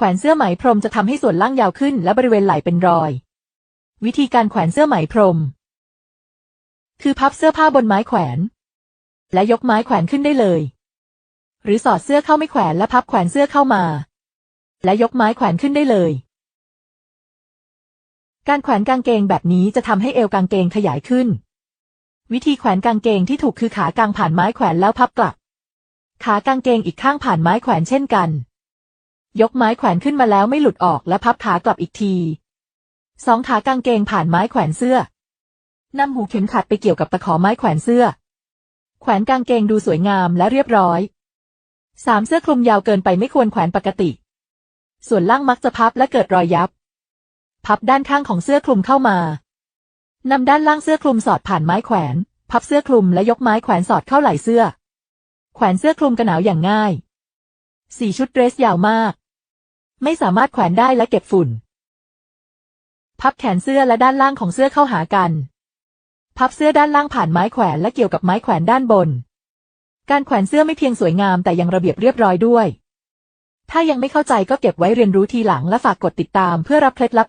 แขวนเสื้อไหมพรมจะทำให้ส่วนล่างยาวขึ้นและบริเวณไหล่เป็นรอย วิธีการแขวนเสื้อไหมพรม คือพับเสื้อผ้าบนไม้แขวน และยกไม้แขวนขึ้นได้เลย หรือสอดเสื้อเข้าไม่แขวนและพับแขวนเสื้อเข้ามา และยกไม้แขวนขึ้นได้เลย การแขวนกางเกงแบบนี้จะทำให้เอวกางเกงขยายขึ้น วิธีแขวนกางเกงที่ถูกคือขากางผ่านไม้แขวนแล้วพับกลับ ขากางเกงอีกข้างผ่านไม้แขวนเช่นกัน ยกไม้แขวนขึ้นมาแล้วไม่หลุดออกและพับขากลับอีกที สองขากางเกงผ่านไม้แขวนเสื้อนำหูเข็มขัดไปเกี่ยวกับตะขอไม้แขวนเสื้อ แขวนกางเกงดูสวยงามและเรียบร้อยสามเสื้อคลุมยาวเกินไปไม่ควรแขวนปกติ ส่วนล่างมักจะพับและเกิดรอยยับ พับด้านข้างของเสื้อคลุมเข้ามานำด้านล่างเสื้อคลุมสอดผ่านไม้แขวน พับเสื้อคลุมและยกไม้แขวนสอดเข้าไหล่เสื้อ แขวนเสื้อคลุมกันหนาวอย่างง่าย สี่ชุดเดรสยาวมาก ไม่สามารถแขวนได้และเก็บฝุ่น พับแขนเสื้อและด้านล่างของเสื้อเข้าหากัน พับเสื้อด้านล่างผ่านไม้แขวนและเกี่ยวกับไม้แขวนด้านบน การแขวนเสื้อไม่เพียงสวยงามแต่ยังระเบียบเรียบร้อยด้วย ถ้ายังไม่เข้าใจก็เก็บไว้เรียนรู้ทีหลังและฝากกดติดตามเพื่อรับเคล็ดลับ